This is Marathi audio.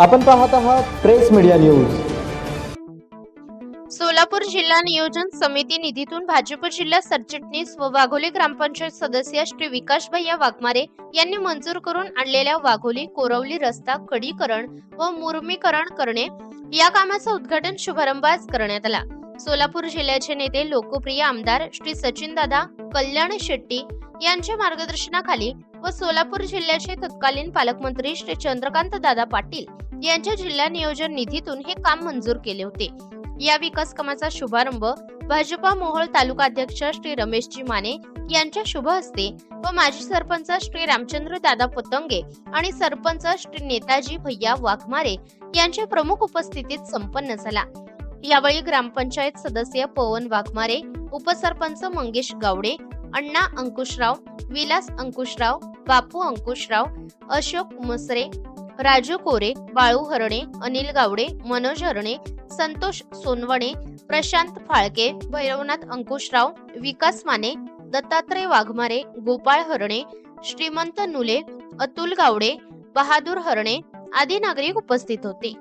आपण पाहत आहात प्रेस मीडिया न्यूज. सोलापूर जिल्हा नियोजन समिती निधीतून भाजप जिल्हा सरचिटणीस व वाघोली ग्रामपंचायत सदस्य श्री विकास भैया वाघमारे यांनी मंजूर करून आणलेल्या वाघोली कोरवली रस्ता कडीकरण व मुरमीकरण करणे या कामाचा उद्घाटन शुभारंभ आज करण्यात आला. सोलापूर जिल्ह्याचे नेते लोकप्रिय आमदार श्री सचिन दादा कल्याण शेट्टी यांच्या मार्गदर्शनाखाली व सोलापूर जिल्ह्याचे तत्कालीन पालकमंत्री श्री चंद्रकांत दादा पाटील यांच्या जिल्हा नियोजन निधीतून हे काम मंजूर केले होते. या विकास कामाचा शुभारंभ भाजपा मोहोळ तालुका अध्यक्ष श्री रमेशजी माने यांच्या शुभ हस्ते व माजी सरपंच श्री रामचंद्र दादा पतंगे आणि सरपंच श्री नेताजी भैया वाघमारे यांच्या प्रमुख उपस्थितीत संपन्न झाला. यावेळी ग्रामपंचायत सदस्य पवन वाघमारे उपसरपंच मंगेश गावडे अण्णा अंकुशराव विलास अंकुशराव बापू अंकुशराव अशोक मसरे राजू कोरे बाळू हरणे अनिल गावडे मनोज हरणे संतोष सोनवणे प्रशांत फाळके भैरवनाथ अंकुशराव विकास माने दत्तात्रय वाघमारे गोपाळ हरणे श्रीमंत नुले अतुल गावडे बहादूर हरणे आदी नागरिक उपस्थित होते.